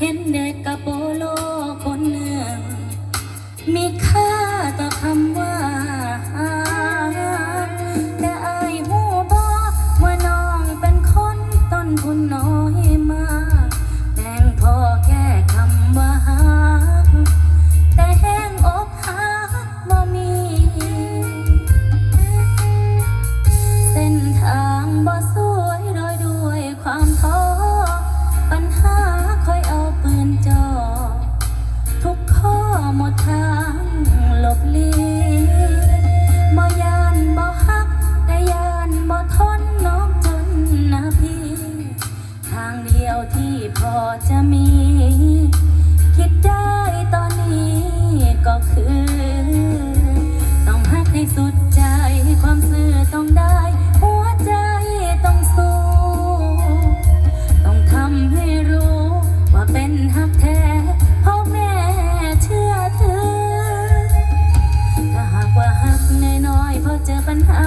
เห็นเด็กกับโบโลคนหนึ่งมีค่าต่อคำว่าแต่อายหูบอว่าน้องเป็นคนต้นทุนน้อยมากแต่พอแค่คำว่าแต่แห้งอกหับ่มี เส้นทางบ่สวยโดยด้วยความท้อ จะมี คิดได้ตอนนี้ก็คือ ต้องหักในสุดใจความซื่อต้องได้ หัวใจต้องสู้ ต้องทำให้รู้ว่าเป็นหักแท้พ่อแม่เชื่อถือ ถ้าหากว่าหักน้อยๆพอเจอปัญหา